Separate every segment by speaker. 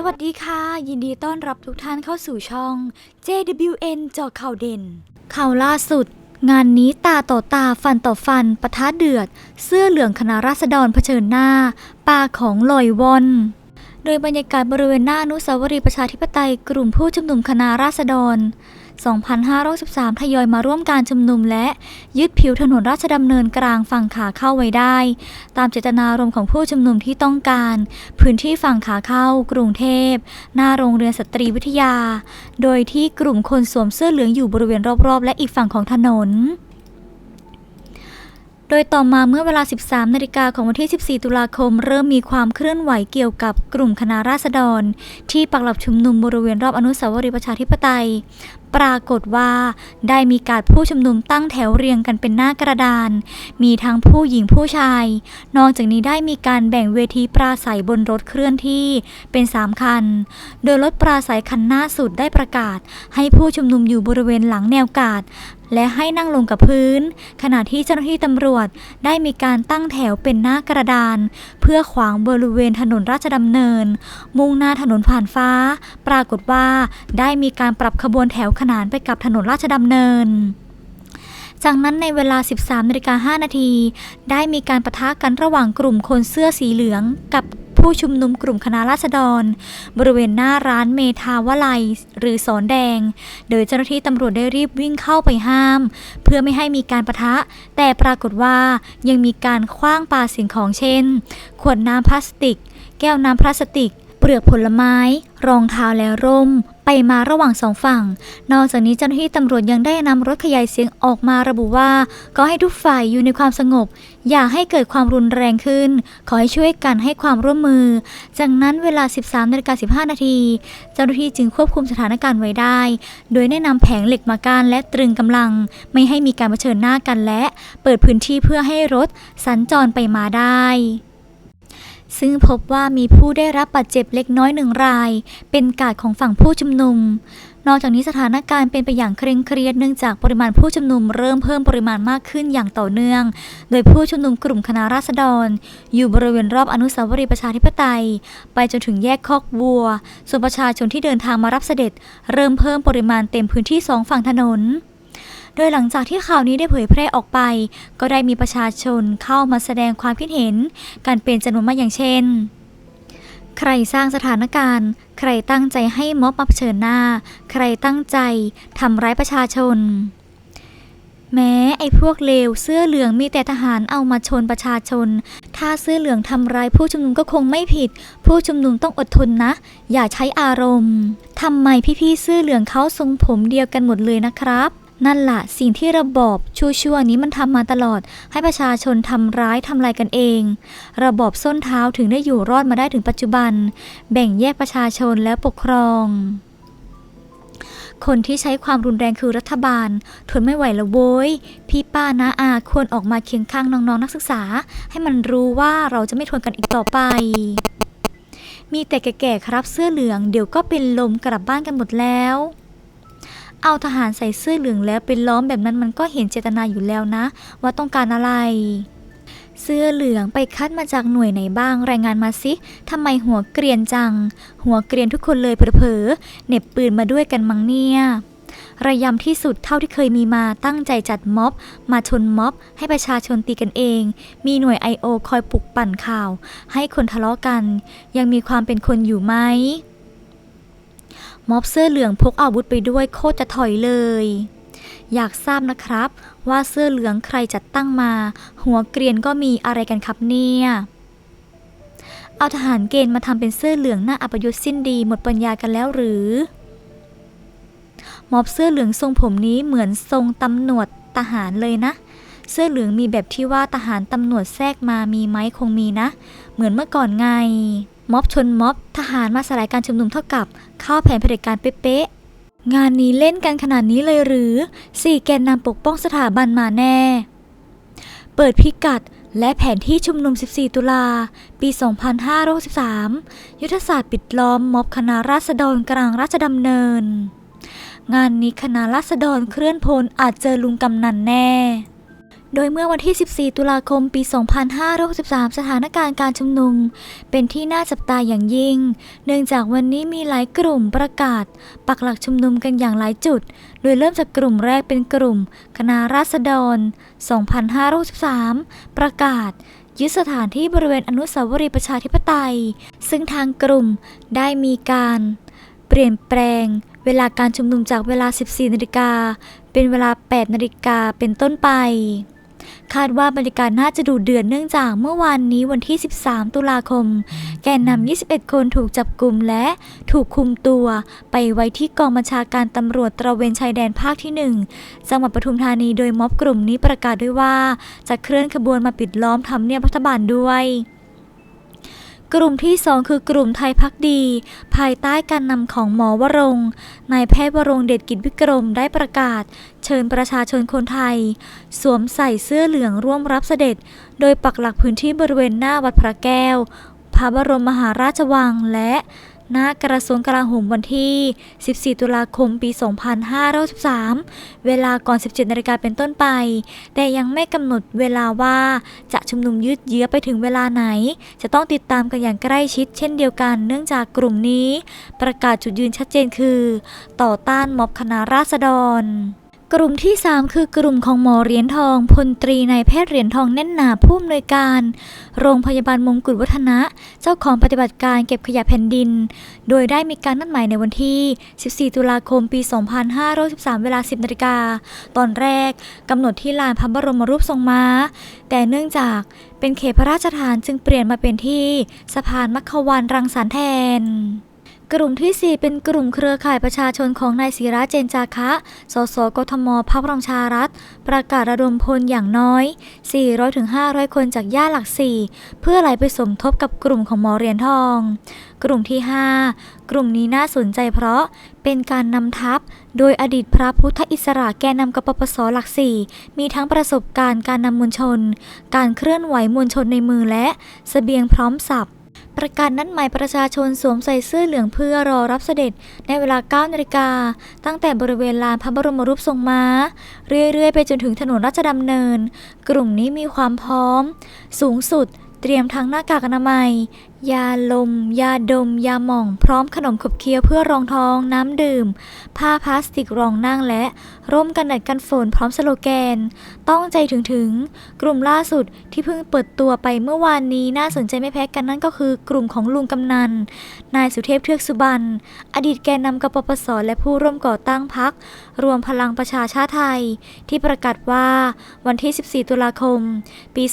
Speaker 1: สวัสดีค่ะ ยินดีต้อนรับทุกท่านเข้าสู่ช่อง JWN เจาข่าวเด่น ข่าวล่าสุด งานนี้ตาต่อตาฟันต่อฟันปะทะเดือด เสื้อเหลืองคณะราษฎรเผชิญหน้า ปาของลอยวอนโดยบรรยากาศบริเวณหน้าอนุสาวรีย์ประชาธิปไตยกลุ่มผู้ชุมนุมคณะราษฎร 2513ทยอยมาร่วมการชุมนุมและยึดผิวถนนราชดำเนินกลางฝั่งขาเข้าไว้ได้ ตามเจตนารมณ์ของผู้ชุมนุมที่ต้องการ พื้นที่ฝั่งขาเข้ากรุงเทพ หน้าโรงเรียนสตรีวิทยา โดยที่กลุ่มคนสวมเสื้อเหลืองอยู่บริเวณรอบๆ และอีกฝั่งของถนน โดยต่อมาเมื่อเวลา 13 นาฬิกาของวันที่ 14 ตุลาคม เริ่มมีความเคลื่อนไหวเกี่ยวกับกลุ่มคณะราษฎร ที่ปักหลักชุมนุมบริเวณรอบอนุสาวรีย์ประชาธิปไตย ปรากฏว่าได้มีการผู้ชุมนุมตั้งแถวเรียงกันเป็นหน้ากระดาน มีทั้งผู้หญิงผู้ชาย นอกจากนี้ได้มีการแบ่งเวทีปราศัยบนรถเคลื่อนที่เป็น 3 คัน โดยรถปราศัยคันหน้าสุดได้ประกาศ ให้ผู้ชุมนุมอยู่บริเวณหลังแนวกาด และให้นั่งลงกับพื้น ขณะที่เจ้าหน้าที่ตำรวจได้มีการตั้งแถวเป็นหน้ากระดาน เพื่อขวางบริเวณถนนราชดำเนิน มุ่งหน้าถนนผ่านฟ้า ปรากฏว่าได้มีการปรับขบวนแถวขนานไปกับถนนราชดำเนินจากนั้นในเวลา 13นาฬิกา5นาที ได้มีการประทะกันระหว่างกลุ่มคนเสื้อสีเหลืองกับ ผู้ชุมนุมกลุ่มคณะราษฎร บริเวณหน้าร้านเมทาวลัยหรือสอนแดง โดยเจ้าหน้าที่ตำรวจได้รีบวิ่งเข้าไปห้าม เพื่อไม่ให้มีการประทะ แต่ปรากฏว่ายังมีการคว้างปาสิ่งของเช่น ขวดน้ำพลาสติก แก้วน้ำพลาสติก เปลือกผลไม้ รองเท้าและร่ม ไปมาระหว่างสองฝั่ง นอกจากนี้เจ้าหน้าที่ตำรวจยังได้นำรถขยายเสียงออกมาระบุว่า ก็ให้ทุกฝ่ายอยู่ในความสงบ อย่าให้เกิดความรุนแรงขึ้น ขอให้ช่วยกันให้ความร่วมมือ จากนั้นเวลา 13นาฬิกา15นาทีเจ้าหน้าที่จึงควบคุมสถานการณ์ไว้ได้ โดยได้นำแผงเหล็กมากั้นและตรึงกำลัง ไม่ให้มีการเผชิญหน้ากันและ เปิดพื้นที่เพื่อให้รถสัญจรไปมาได้ ซึ่งพบว่ามีผู้ได้รับบาดเจ็บเล็กน้อยหนึ่งราย เป็นกาดของฝั่งผู้ชุมนุม นอกจากนี้สถานการณ์เป็นไปอย่างเคร่งเครียดเนื่องจากปริมาณผู้ชุมนุมเริ่มเพิ่มปริมาณมากขึ้นอย่างต่อเนื่อง โดยผู้ชุมนุมกลุ่มคณะราษฎร อยู่บริเวณรอบอนุสาวรีย์ประชาธิปไตย ไปจนถึงแยกคอกวัว ส่วนประชาชนที่เดินทางมารับเสด็จ เริ่มเพิ่มปริมาณเต็มพื้นที่สองฝั่งถนน โดยหลังจากที่ข่าวนี้ได้เผยแพร่ออกไป ก็ได้มีประชาชนเข้ามาแสดงความคิดเห็น กันเป็นจำนวนมากอย่างเช่น ใครสร้างสถานการณ์ ใครตั้งใจให้ม็อบมาเผชิญหน้า ใครตั้งใจทำร้ายประชาชน แม้ไอ้พวกเลวเสื้อเหลืองมีแต่ทหารเอามาชนประชาชน ถ้าเสื้อเหลืองทำร้ายผู้ชุมนุมก็คงไม่ผิด ผู้ชุมนุมต้องอดทนนะ อย่าใช้อารมณ์ทำไมพี่ๆเสื้อเหลืองเขาทรงผมเดียวกันหมดเลยนะครับ นั่นล่ะสิ่งที่ระบอบชั่วๆนี้มันทำมาตลอด ให้ประชาชนทำร้ายทำลายกันเอง ระบอบส้นเท้าถึงได้อยู่รอดมาได้ถึงปัจจุบัน แบ่งแยกประชาชนและปกครอง คนที่ใช้ความรุนแรงคือรัฐบาล ทนไม่ไหวแล้วโว้ย พี่ป้านาอาควรออกมาเคียงข้างน้องๆนักศึกษา ให้มันรู้ว่าเราจะไม่ทนกันอีกต่อไปมีแต่แก่ๆครับเสื้อเหลืองเดี๋ยวก็เป็นลมกลับบ้านกันหมดแล้ว เอาทหารใส่เสื้อเหลืองแล้วเป็นล้อมแบบนั้นมันก็เห็นเจตนาอยู่แล้วนะ ว่าต้องการอะไร เสื้อเหลืองไปคัดมาจากหน่วยไหนบ้างรายงานมาสิทำไมหัวเกรียนจัง หัวเกรียนทุกคนเลยเผลอๆเหน็บปืนมาด้วยกันมั้งเนี่ยระยำที่สุดเท่าที่เคยมีมาตั้งใจจัดม็อบ มาชนม็อบ ให้ประชาชนตีกันเอง มีหน่วย I.O. คอยปลุกปั่นข่าว ให้คนทะเลาะกัน ยังมีความเป็นคนอยู่ไหม ม็อบเสื้อเหลืองพกอาวุธไปด้วยโคตรจะถอยเลย อยากทราบนะครับ ว่าเสื้อเหลืองใครจัดตั้งมา หัวเกรียนก็มีอะไรกันครับเนี่ย เอาทหารเกณฑ์มาทำเป็นเสื้อเหลืองหน้าอัปยศสิ้นดีหมดปัญญากันแล้วหรือม็อบเสื้อเหลืองทรงผมนี้เหมือนทรงตำรวจทหารเลยนะ เสื้อเหลืองมีแบบที่ว่าทหารตำรวจแทรกมามีไหมคงมีนะ เหมือนเมื่อก่อนไง ม็อบชนม็อบ ทหารมาสลายการชุมนุมเท่ากับ เข้าแผนเผด็จการเป๊ะๆ งานนี้เล่นกันขนาดนี้เลยหรือสี่แกนนำปกป้องสถาบันมาแน่ เปิดพิกัดและแผนที่ชุมนุม 14 ตุลา ปี 2563 ยุทธศาสตร์ปิดล้อมม็อบคณะราษฎรกลางราชดำเนิน งานนี้คณะราษฎรเคลื่อนพลอาจเจอลุงกำนันแน่ โดยเมื่อวันที่ 14 ตุลาคม ปี 2563 สถานการณ์การชุมนุม เป็นที่น่าจับตาอย่างยิ่ง เนื่องจากวันนี้มีหลายกลุ่มประกาศ ปักหลักชุมนุมกันอย่างหลายจุด โดยเริ่มจากกลุ่มแรกเป็นกลุ่ม คณะราษฎร 2563 ประกาศยึดสถานที่บริเวณอนุสาวรีย์ประชาธิปไตย ซึ่งทางกลุ่มได้มีการ เปลี่ยนแปลง เวลาการชุมนุมจากเวลา 14 นาฬิกาเป็นเวลา 8 นาฬิกาเป็นต้นไป คาดว่าบรรยากาศน่าจะดูเดือดเนื่องจากเมื่อวานนี้วันที่ 13 ตุลาคม แกนนำ 21 คนถูกจับกลุ่มและถูกคุมตัว ไปไว้ที่กองบัญชาการตำรวจตระเวนชายแดนภาคที่ 1 จังหวัดปทุมธานีโดยม็อบกลุ่มนี้ประกาศด้วยว่า จะเคลื่อนขบวนมาปิดล้อมทำเนียบรัฐบาลด้วย กลุ่มที่ 2 คือกลุ่มไทยพักดี ภายใต้การนำของหมอวรงนายแพทย์วรงเดชกิจวิกรมได้ประกาศ เชิญประชาชนคนไทย สวมใส่เสื้อเหลืองร่วมรับเสด็จ โดยปักหลักพื้นที่บริเวณหน้าวัดพระแก้ว พระบรมมหาราชวังและ หน้ากระทรวงกลาโหมวันที่ 14 ตุลาคม ปี 2513เวลาก่อน 17 นาฬิกาเป็นต้นไป แต่ยังไม่กำหนดเวลาว่าจะชุมนุมยืดเยื้อไปถึงเวลาไหน จะต้องติดตามกันอย่างใกล้ชิดเช่นเดียวกัน เนื่องจากกลุ่มนี้ ประกาศจุดยืนชัดเจนคือ ต่อต้านม็อบคณะราษฎร กลุ่มที่ 3 คือกลุ่มของหมอเหรียญทองพลตรีนายแพทย์เหรียญทองแน่นหนาผู้อำนวยการ โรงพยาบาลมงกุฎวัฒนะ เจ้าของปฏิบัติการเก็บขยะแผ่นดิน โดยได้มีการนัดหมายในวันที่ 14 ตุลาคมปี 2513 เวลา 10นาฬิกาตอนแรกกำหนดที่ลานพระบรมรูปทรงม้า แต่เนื่องจากเป็นเขตพระราชทานจึงเปลี่ยนมาเป็นที่สะพานมัคควานรังสรรค์แทน กลุ่มที่ 4 เป็นกลุ่มเครือข่ายประชาชนของนายศิระเจนจาคะ สสกทมพรรคพลังชารัฐ ประกาศระดมพลอย่างน้อย 400-500 คนจากย่าหลักสี่เพื่อไหลไปสมทบกับกลุ่มของหมอเหรียญทอง กลุ่มที่ 5 กลุ่มนี้น่าสนใจเพราะเป็นการนำทัพ โดยอดีตพระพุทธอิสระแกนนำกปปสหลักสี่มีทั้งประสบการณ์การนำมวลชน การเคลื่อนไหวมวลชนในมือและเสบียงพร้อมสับ ประกาศนัดหมายประชาชนสวมใส่เสื้อเหลืองเพื่อรอรับเสด็จในเวลา 9 นาฬิกา ตั้งแต่บริเวณลานพระบรมรูปทรงม้า เรื่อย ๆ ไปจนถึงถนนราชดำเนิน กลุ่มนี้มีความพร้อม สูงสุดเตรียมทั้งหน้ากากอนามัยยาลม ยาดม ยาหม่อง พร้อมขนมขบเคี้ยวเพื่อรองท้อง น้ำดื่ม ผ้าพลาสติกรองนั่งและ ร่มกันแดดกันฝนพร้อมสโลแกน ต้องใจถึงถึง กลุ่มล่าสุดที่เพิ่งเปิดตัวไปเมื่อวานนี้น่าสนใจไม่แพ้กันนั่นก็คือกลุ่มของลุงกำนัน นายสุเทพเทือกสุบรรณอดีตแกนนำกปปสและผู้ร่วมก่อตั้งพรรครวมพลังประชาชาติไทย ที่ประกาศว่าวันที่ 14 ตุลาคม ปี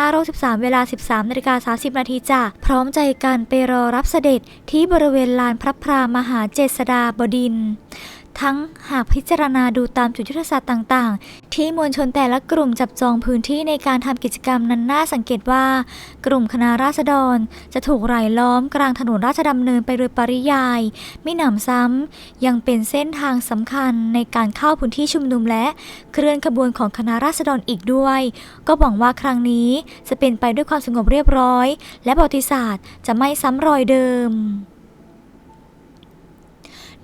Speaker 1: 2513เวลา 13นาฬิกา30นาทีจะพร้อมใจกันไปรอรับเสด็จที่บริเวณลานพระพรามหาเจษฎาบดินทร์ ทั้งหากพิจารณาดูตามจุดยุทธศาสตร์ต่าง ๆ ที่มวลชนแต่ละกลุ่มจับจองพื้นที่ในการทำกิจกรรมนั้นน่าสังเกตว่า กลุ่มคณะราษฎร จะถูกรายล้อมกลางถนนราชดำเนินไปโดยปริยาย ไม่หนำซ้ำยังเป็นเส้นทางสำคัญในการเข้าพื้นที่ชุมนุมและเคลื่อนขบวนของคณะราษฎรอีกด้วย ก็หวังว่าครั้งนี้จะเป็นไปด้วยความสงบเรียบร้อย และประวัติศาสตร์จะไม่ซ้ำรอยเดิม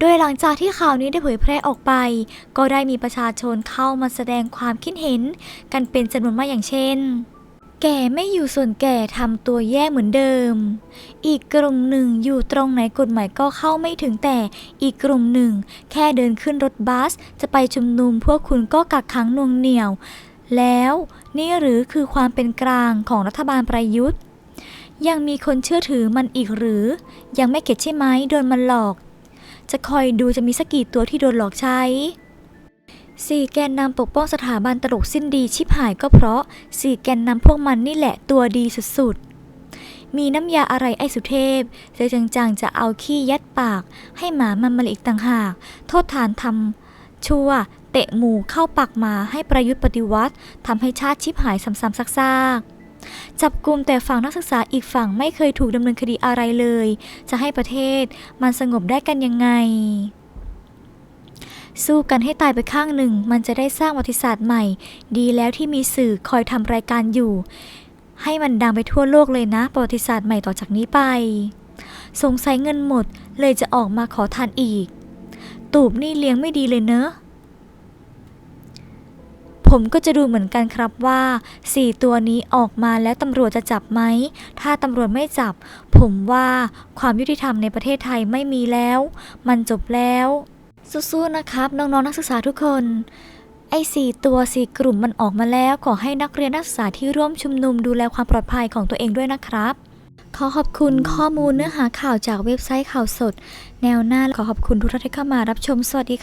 Speaker 1: โดยหลังจากที่ข่าวนี้ได้เผยแพร่ออกไป ก็ได้มีประชาชนเข้ามาแสดงความคิดเห็น กันเป็นจำนวนมากอย่างเช่น แก่ไม่อยู่ส่วนแก่ทำตัวแย่เหมือนเดิม อีกกลุ่มหนึ่งอยู่ตรงไหนกฎหมายก็เข้าไม่ถึงแต่อีกกลุ่มหนึ่ง แค่เดินขึ้นรถบัส จะไปชุมนุมพวกคุณก็กักขังนวงเหนี่ยว แล้วนี่หรือคือความเป็นกลางของรัฐบาลประยุทธ์ยังมีคนเชื่อถือมันอีกหรือ ยังไม่เก็ตใช่ไหมโดนมันหลอก จะคอยดูจะมีสักกี่ตัวที่โดนหลอกใช้ สี่แกนนำปกป้องสถาบันตลกสิ้นดีชิบหายก็เพราะสี่แกนนำพวกมันนี่แหละตัวดีสุดๆ มีน้ำยาอะไรไอ้สุเทพเจอจังๆจะเอาขี้ยัดปาก ให้หมามันมาอีกต่างหาก โทษฐานทำชั่วเตะหมูเข้าปากหมาให้ประยุทธ์ปฏิวัติทำให้ชาติชิบหายซ้ำๆซากๆ จับกลุ่มแต่ฝั่งนักศึกษาอีกฝั่งไม่เคยถูกดำเนินคดีอะไรเลย จะให้ประเทศมันสงบได้กันยังไง สู้กันให้ตายไปข้างหนึ่ง มันจะได้สร้างประวัติศาสตร์ใหม่ ดีแล้วที่มีสื่อคอยทำรายการอยู่ ให้มันดังไปทั่วโลกเลยนะประวัติศาสตร์ใหม่ต่อจากนี้ไป สงสัยเงินหมดเลยจะออกมาขอทานอีก ตูบนี่เลี้ยงไม่ดีเลยเนอะ ผมก็จะดูเหมือนกันครับว่า 4 ตัวนี้ออกมาแล้วตำรวจจะจับไหม ถ้าตำรวจไม่จับ ผมว่าความยุติธรรมในประเทศไทยไม่มีแล้ว มันจบแล้ว สู้ๆนะครับ น้องๆนักศึกษาทุกคนไอ้สี่ตัวสี่กลุ่มมันออกมาแล้วขอให้นักเรียนนักศึกษาที่ร่วมชุมนุมดูแลความปลอดภัยของตัวเองด้วยนะครับ ขอขอบคุณข้อมูลเนื้อหาข่าวจากเว็บไซต์ข่าวสด แนวหน้าขอขอบคุณทุกท่านที่เข้ามารับชมสวัสดีค่ะ